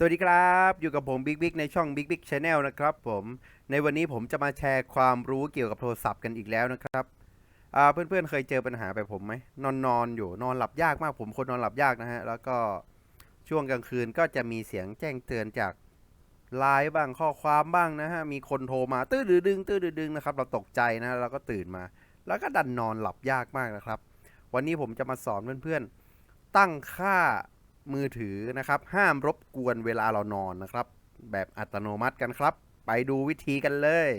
สวัสดีครับ อยู่กับผมบิ๊กบิ๊กในช่อง Big Big Channel นะครับผมในวันนี้ผมจะมาแชร์ความรู้เกี่ยวกับโทรศัพท์กันอีกแล้วนะครับเพื่อนๆเคยเจอปัญหาแบบผมไหมนอนนอนอยู่นอนหลับยากมากผมคนนอนหลับยากนะฮะแล้วก็ช่วงกลางคืนก็จะมีเสียงแจ้งเตือนจากไลน์บ้างข้อความบ้างนะฮะมีคนโทรมาตื้อดือดึงตื้อดือดึงนะครับเราตกใจนะเราก็ตื่นมา แล้วก็ดันนอนหลับยากมากนะครับ วันนี้ผมจะมาสอนเพื่อนๆตั้งค่า มือถือนะครับ ห้ามรบกวนเวลาเรานอนนะครับ แบบอัตโนมัติกันครับ ไปดูวิธีกันเลย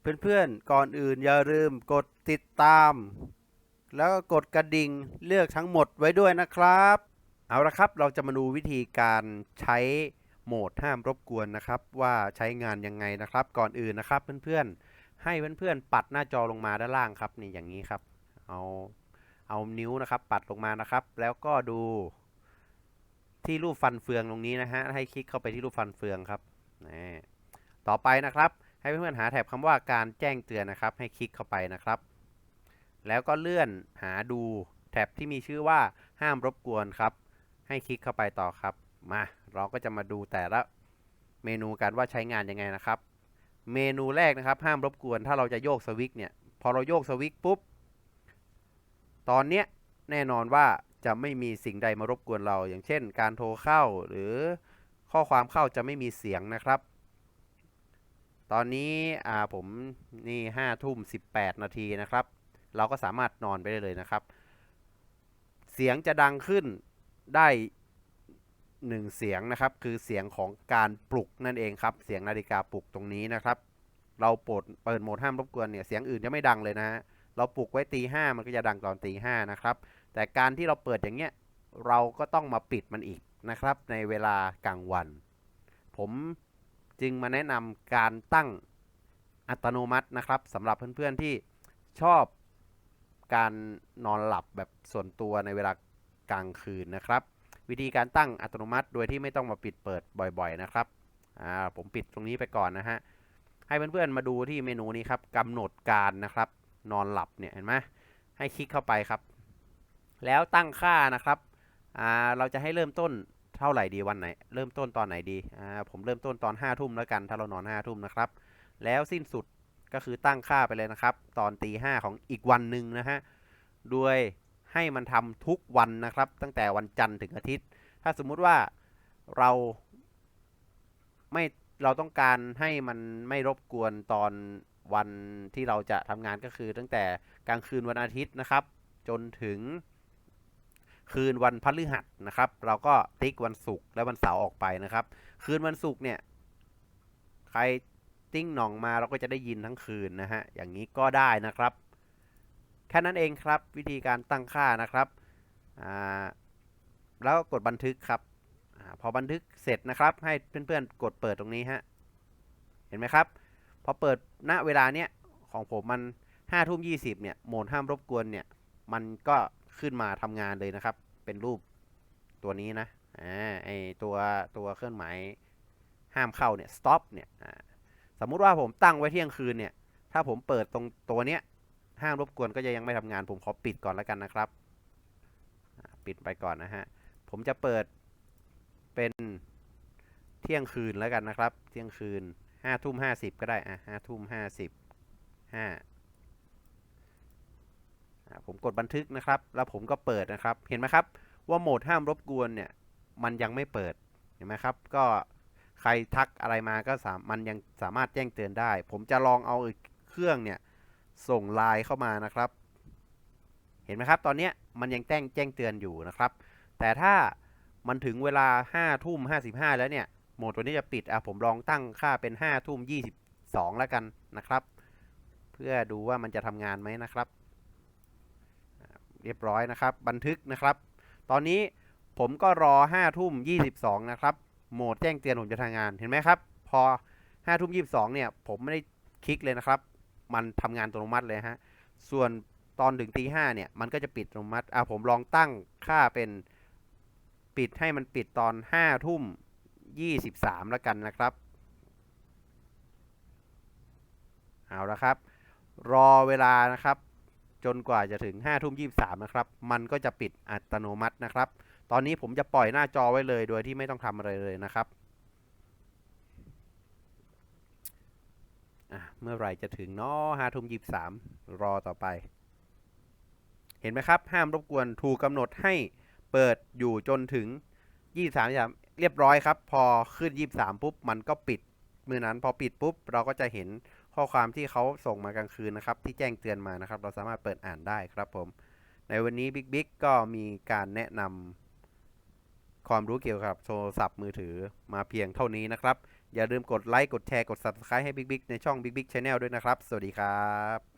เพื่อนๆ ก่อนอื่นอย่าลืมกดติดตาม แล้วก็กดกระดิ่งเลือกทั้งหมดไว้ด้วยนะครับ เอาละครับเราจะมาดูวิธีการใช้โหมดห้ามรบกวนนะครับ ว่าใช้งานยังไงนะครับ ก่อนอื่นนะครับเพื่อนๆ ให้เพื่อนๆปัดหน้าจอลงมาด้านล่างครับนี่อย่างนี้ครับ เอาเอานิ้วนะครับ ปัดลงมานะครับ แล้วก็ดู ที่รูปฟันเฟืองตรงนี้นะฮะ ให้คลิกเข้าไปที่รูปฟันเฟืองครับนี่ต่อไปนะครับ ให้เพื่อนๆหาแถบคำว่าการแจ้งเตือนนะครับ ให้คลิกเข้าไปนะครับ แล้วก็เลื่อนหาดูแถบที่มีชื่อว่าห้ามรบกวนครับ ให้คลิกเข้าไปต่อครับ มาเราก็จะมาดูแต่ละเมนูกันว่าใช้งานยังไงนะครับ เมนูแรกนะครับห้ามรบกวน ถ้าเราจะโยกสวิตช์เนี่ย พอเราโยกสวิตช์ปุ๊บ ตอนเนี้ยแน่นอนว่า จะไม่มีสิ่งใดมารบกวนเรา อย่างเช่น การโทรเข้าหรือข้อความเข้าจะไม่มีเสียงนะครับ ตอนนี้อ่าผมนี่ห้าทุ่มสิบแปดนาทีนะครับ เราก็สามารถนอนไปได้เลยนะครับ เสียงจะดังขึ้นได้หนึ่งเสียงนะครับ คือเสียงของการปลุกนั่นเองครับ เสียงนาฬิกาปลุกตรงนี้นะครับ เราปลดเปิดโหมดห้ามรบกวนเนี่ยเสียงอื่นจะไม่ดังเลยนะฮะเราปลุกไว้ตีห้ามันก็จะดังตอนตีห้านะครับ แต่การที่เราเปิดอย่างเงี้ยเราก็ต้องมาปิดมันอีกนะครับ ในเวลากลางวัน ผมจึงมาแนะนำการตั้งอัตโนมัตินะครับสำหรับเพื่อนๆที่ชอบการนอนหลับแบบส่วนตัวในเวลากลางคืนนะครับ วิธีการตั้งอัตโนมัติ โดยที่ไม่ต้องมาปิดเปิดบ่อยๆนะครับอ่าผมปิดตรงนี้ไปก่อนนะฮะให้เพื่อนๆมาดูที่เมนูนี้ครับกำหนดการนะครับ นอนหลับเนี่ยเห็นไหมให้คลิกเข้าไปครับ แล้วตั้งค่านะครับอ่าเราจะให้เริ่มต้นเท่าไหร่ดีวันไหน เริ่มต้นตอนไหนดีอ่าผมเริ่มต้นตอน5้าทุ่มแล้วกัน ถ้าเรานอน5้าทุ่มนะครับ แล้วสิ้นสุดก็คือตั้งค่าไปเลยนะครับ ตอนตีห้าของอีกวันหนึ่งนะฮะโดยให้มันทำทุกวันนะครับ ตั้งแต่วันจันทร์ถึงอาทิตย์ ถ้าสมมุติว่าเราไม่เราต้องการให้มันไม่รบกวนตอนวันที่เราจะทำงานก็คือตั้งแต่กลางคืนวันอาทิตย์นะครับ จนถึง คืนวันพฤหัสนะครับ เราก็ติ๊กวันศุกร์และวันเสาร์ออกไปนะครับ คืนวันศุกร์เนี่ยใครติ้งหน่องมาเราก็จะได้ยินทั้งคืนนะฮะอย่างนี้ก็ได้นะครับ แค่นั้นเองครับวิธีการตั้งค่านะครับอ่าแล้วกกดบันทึกครับอพอบันทึกเสร็จนะครับ ให้เพื่อนๆกดเปิดตรงนี้ฮะเห็นไหมครับพอเปิดณเวลาเนี้ยของผมมันห้าทุ่มยี่สิบเนี่ยโหมดห้ามรบกวนเนี่ยมันก็ ขึ้นมาทำงานเลยนะครับ เป็นรูปตัวนี้นะอ่าไอตัวตัวเครื่องหมายห้ามเข้าเนี่ย stop เนี่ยสมมุติว่าผมตั้งไว้เที่ยงคืนเนี่ย ถ้าผมเปิดตรงตัวเนี้ยห้ามรบกวนก็จะยังไม่ทำงาน ผมขอปิดก่อนแล้วกันนะครับ ปิดไปก่อนนะฮะ ผมจะเปิดเป็นเที่ยงคืนแล้วกันนะครับ เที่ยงคืนห้าทุ่มห้าสิบก็ได้อะห้าทุ่มห้าสิบห้า ผมกดบันทึกนะครับ แล้วผมก็เปิดนะครับ เห็นไหมครับ ว่าโหมดห้ามรบกวนเนี่ยมันยังไม่เปิด เห็นไหมครับ ก็ใครทักอะไรมาก็สามมันยังสามารถแจ้งเตือนได้ ผมจะลองเอาเครื่องเนี่ยส่งไลน์เข้ามานะครับ เห็นไหมครับ ตอนนี้มันยังแจ้งแจ้งเตือนอยู่นะครับ แต่ถ้ามันถึงเวลา5ทุ่ม55 แล้วเนี่ย โหมดตัวนี้จะปิด อะ ผมลองตั้งค่าเป็น5ทุ่ม22 แล้วกันนะครับ เพื่อดูว่ามันจะทำงานไหมนะครับ รียบร้อยนะครับ บันทึกนะครับ ตอนนี้ผมก็รอ5ทุ่ม22 นะครับ โหมดแจ้งเตือนผมจะทำงานเห็นไหมครับ พอ5ทุ่ม22 เนี่ย ผมไม่ได้คลิกเลยนะครับ มันทำงานอัตโนมัติเลยฮะ ส่วนตอนถึงตีห้าเนี่ย มันก็จะปิดอัตโนมัติ อะผมลองตั้งค่าเป็นปิดให้มันปิดตอน5ทุ่ม23แล้วกันนะครับ เอาละครับ รอเวลานะครับ จนกว่าจะถึง5ทุ่ม23นะครับ มันก็จะปิดอัตโนมัตินะครับ ตอนนี้ผมจะปล่อยหน้าจอไว้เลยโดยที่ไม่ต้องทำอะไรเลยนะครับ เมื่อไหร่จะถึงเนาะห้าทุ่มยีสามรอต่อไป เห็นไหมครับ ห้ามรบกวนถูกกำหนดให้เปิดอยู่จนถึงยี่สามเรียบร้อยครับ พอขึ้นยี่สามปุ๊บ มันก็ปิด มือนั้นพอปิดปุ๊บ เราก็จะเห็น ข้อความที่เขาส่งมากลางคืนนะครับ ที่แจ้งเตือนมานะครับ เราสามารถเปิดอ่านได้ครับผม ในวันนี้บิ๊กบิ๊กก็มีการแนะนำความรู้เกี่ยวกับโทรศัพท์มือถือมาเพียงเท่านี้นะครับ อย่าลืมกดไลค์กดแชร์กด Subscribe ให้บิ๊กบิ๊กในช่องบิ๊กบิ๊กชาแนลด้วยนะครับ สวัสดีครับ